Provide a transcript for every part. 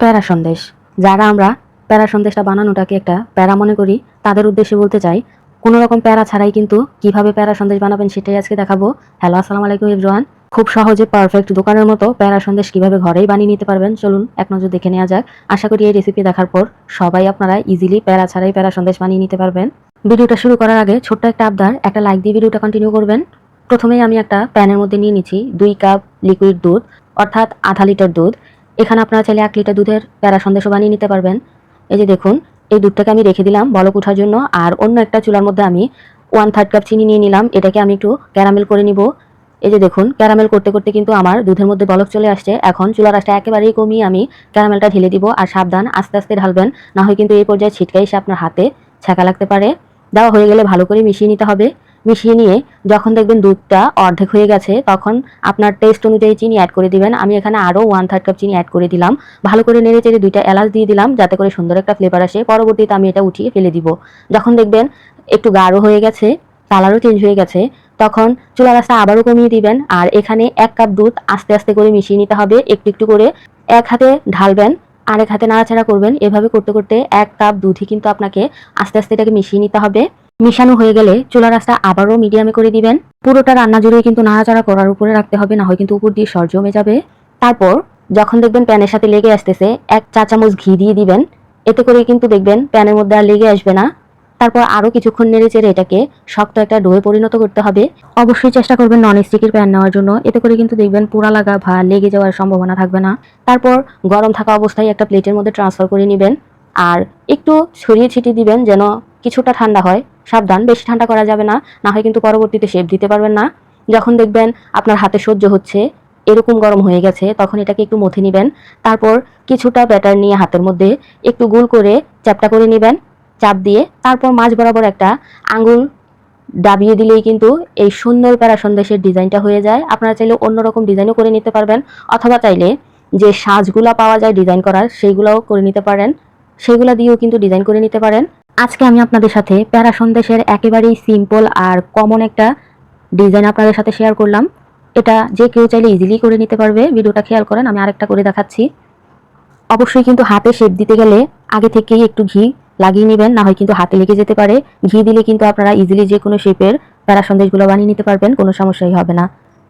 প্যারা সন্দেশ। যারা আমরা প্যারা সন্দেশটা বানানোটাকে একটা প্যারা মনে করি, তাদের উদ্দেশ্যে বলতে চাই, কোনো রকম প্যারা ছাড়াই কিন্তু কীভাবে প্যারা সন্দেশ বানাবেন সেটাই আজকে দেখাবো। হ্যালো, আসসালামু আলাইকুম ইব্রাহান খুব সহজে পারফেক্ট দোকানের মতো প্যারা সন্দেশ কীভাবে ঘরেই বানিয়ে নিতে পারবেন, চলুন এক নজর দেখে নেওয়া যাক। আশা করি এই রেসিপি দেখার পর সবাই আপনারা ইজিলি প্যারা ছাড়াই প্যারা সন্দেশ বানিয়ে নিতে পারবেন। ভিডিওটা শুরু করার আগে ছোট্ট একটা আবদার, একটা লাইক দিয়ে ভিডিওটা কন্টিনিউ করবেন। প্রথমেই আমি একটা প্যানের মধ্যে নিয়ে নিচ্ছি দুই কাপ লিকুইড দুধ, অর্থাৎ আধা লিটার দুধ। এখানে আপনারা চাইলে এক লিটার দুধের প্যারা সন্দেশও বানিয়ে নিতে পারবেন। এই যে দেখুন, এই দুধটাকে আমি রেখে দিলাম বলক ওঠার জন্য। আর অন্য একটা চুলার মধ্যে আমি ওয়ান থার্ড কাপ চিনি নিয়ে নিলাম। এটাকে আমি একটু ক্যারামেল করে নিব। এই যে দেখুন ক্যারামেল করতে করতে কিন্তু আমার দুধের মধ্যে বলক চলে আসছে। এখন চুলার আঁচটা একেবারেই কমিয়ে আমি ক্যারামেলটা ঢেলে দিব আর সাবধান আস্তে আস্তে ঢালবেন। না হয় কিন্তু এই পর্যায়ে ছিটকাই এসে আপনার হাতে ছ্যাঁকা লাগতে পারে। দেওয়া হয়ে গেলে ভালো করে মিশিয়ে নিতে হবে। মিশিয়ে নিয়ে যখন দেখবেন দুধটা অর্ধেক হয়ে গেছে, তখন আপনার টেস্ট অনুযায়ী চিনি অ্যাড করে দিবেন। আমি এখানে আরও ওয়ান থার্ড কাপ চিনি অ্যাড করে দিলাম। ভালো করে নেড়ে চেড়ে দুইটা এলাচ দিয়ে দিলাম, যাতে করে সুন্দর একটা ফ্লেভার আসে। পরবর্তীতে আমি এটা উঠিয়ে ফেলে দিব। যখন দেখবেন একটু গাঢ় হয়ে গেছে কালারও চেঞ্জ হয়ে গেছে, তখন চুলা রাস্তা আবারও কমিয়ে দিবেন। আর এখানে এক কাপ দুধ আস্তে আস্তে করে মিশিয়ে নিতে হবে। একটু একটু করে এক হাতে ঢালবেন, আরেক হাতে নাড়াচাড়া করবেন। এভাবে করতে করতে এক কাপ দুধই কিন্তু আপনাকে আস্তে আস্তে এটাকে মিশিয়ে নিতে হবে। মিশানো হয়ে গেলে চুলা রাস্তা আবারও মিডিয়ামে করে দিবেন। পুরোটা রান্না জুড়ে কিন্তু নাড়াচাড়া করার উপরে রাখতে হবে, না হয় কিন্তু উপর দিয়ে সর জমে যাবে। তারপর যখন দেখবেন প্যানের সাথে লেগে আসতেছে, এক চা চামচ ঘি দিয়ে দিবেন। এতে করে কিন্তু দেখবেন প্যানের মধ্যে আর লেগে আসবে না। তারপর আরও কিছুক্ষণ নেড়ে চেড়ে এটাকে শক্ত একটা ডোয়ে পরিণত করতে হবে। অবশ্যই চেষ্টা করবেন নন স্টিকের প্যান নেওয়ার জন্য। এতে করে কিন্তু দেখবেন পোড়া লাগা বা লেগে যাওয়ার সম্ভাবনা থাকবে না। তারপর গরম থাকা অবস্থায় একটা প্লেটের মধ্যে ট্রান্সফার করে নেবেন। আর একটু ছড়িয়ে ছিটিয়ে দিবেন যেন কিছুটা ঠান্ডা হয়। সাবধান, বেশি ঠান্ডা করা যাবে না। না হয় কিন্তু পরবর্তীতে শেপ দিতে পারবেন না। যখন দেখবেন আপনার হাতে সহ্য হচ্ছে, এরকম গরম হয়ে গেছে, তখন এটাকে একটু মথে নেবেন। তারপর কিছুটা ব্যাটার নিয়ে হাতের মধ্যে একটু গোল করে চ্যাপটা করে নেবেন, চাপ দিয়ে। তারপর মাঝ বরাবর একটা আঙ্গুল দাবিয়ে দিলেই কিন্তু এই সুন্দর প্যারা সন্দেশের ডিজাইনটা হয়ে যায়। আপনারা চাইলে অন্যরকম ডিজাইনও করে নিতে পারবেন, অথবা চাইলে যে সাজগুলা পাওয়া যায় ডিজাইন করার, সেইগুলোও করে নিতে পারেন। সেগুলো দিয়েও কিন্তু ডিজাইন করে নিতে পারেন। আজকে আমি আপনাদের সাথে প্যারা সন্দেশের একেবারেই সিম্পল আর কমন একটা ডিজাইন আপনাদের সাথে শেয়ার করলাম। এটা যে কেউ চাইলে ইজিলি করে নিতে পারবে। ভিডিওটা খেয়াল করেন, আমি আরেকটা করে দেখাচ্ছি। অবশ্যই কিন্তু হাতে শেপ দিতে গেলে আগে থেকেই একটু ঘি লাগিয়ে নেবেন, না হয় কিন্তু হাতে লেগে যেতে পারে। ঘি দিলে কিন্তু আপনারা ইজিলি যে কোনো শেপের প্যারা সন্দেশগুলো বানিয়ে নিতে পারবেন, কোনো সমস্যাই হবে না।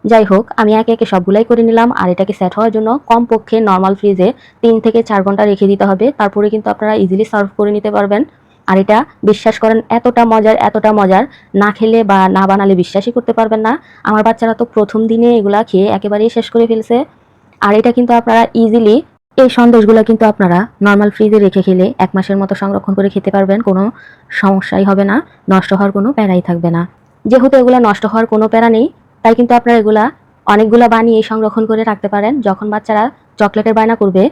যাই হোক, আমি একে একে সবগুলাই করে নিলাম, আর এটাকে সেট হওয়ার জন্য কমপক্ষে নর্মাল ফ্রিজে তিন থেকে চার ঘণ্টা রেখে দিতে হবে। তারপরে কিন্তু আপনারা ইজিলি সার্ভ করে নিতে পারবেন। আর এটা বিশ্বাস করেন, এতটা মজার এতটা মজার। না খেলে বা না বানালে বিশ্বাসই করতে পারবেন না। আমার বাচ্চারা তো প্রথম দিনে এগুলা খেয়ে একেবারেই শেষ করে ফেলছে। আর এটা কিন্তু আপনারা ইজিলি এই সন্দেশগুলো কিন্তু আপনারা নর্মাল ফ্রিজে রেখে খেলে এক মাসের মতো সংরক্ষণ করে খেতে পারবেন, কোনো সমস্যাই হবে না, নষ্ট হওয়ার কোনো প্যারাই থাকবে না। যেহেতু এগুলো নষ্ট হওয়ার কোনো প্যারা নেই, তাই কিন্তু আপনারা এগুলা অনেকগুলো বানিয়ে সংরক্ষণ করে রাখতে পারেন। যখন বাচ্চারা চকলেটের বায়না করবে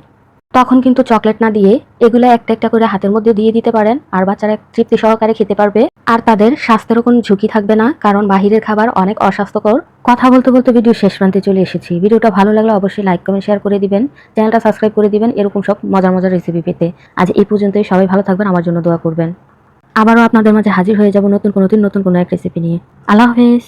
তখন কিন্তু চকলেট না দিয়ে এগুলো একটা একটা করে হাতের মধ্যে দিয়ে দিতে পারেন, আর বাচ্চারা তৃপ্তি সহকারে খেতে পারবে। আর তাদের স্বাস্থ্যেরও কোনো ঝুঁকি থাকবে না, কারণ বাহিরের খাবার অনেক অস্বাস্থ্যকর। কথা বলতে বলতে ভিডিও শেষ প্রান্তে চলে এসেছি। ভিডিওটা ভালো লাগলে অবশ্যই লাইক কমেন্ট শেয়ার করে দিবেন। চ্যানেলটা সাবস্ক্রাইব করে দিবেন, এরকম সব মজার মজার রেসিপি পেতে। আজ এই পর্যন্তই, সবাই ভালো থাকবেন, আমার জন্য দোয়া করবেন। আবারও আপনাদের মাঝে হাজির হয়ে যাব নতুন কোনো দিন নতুন কোনো এক রেসিপি নিয়ে। আল্লাহ হাফেজ।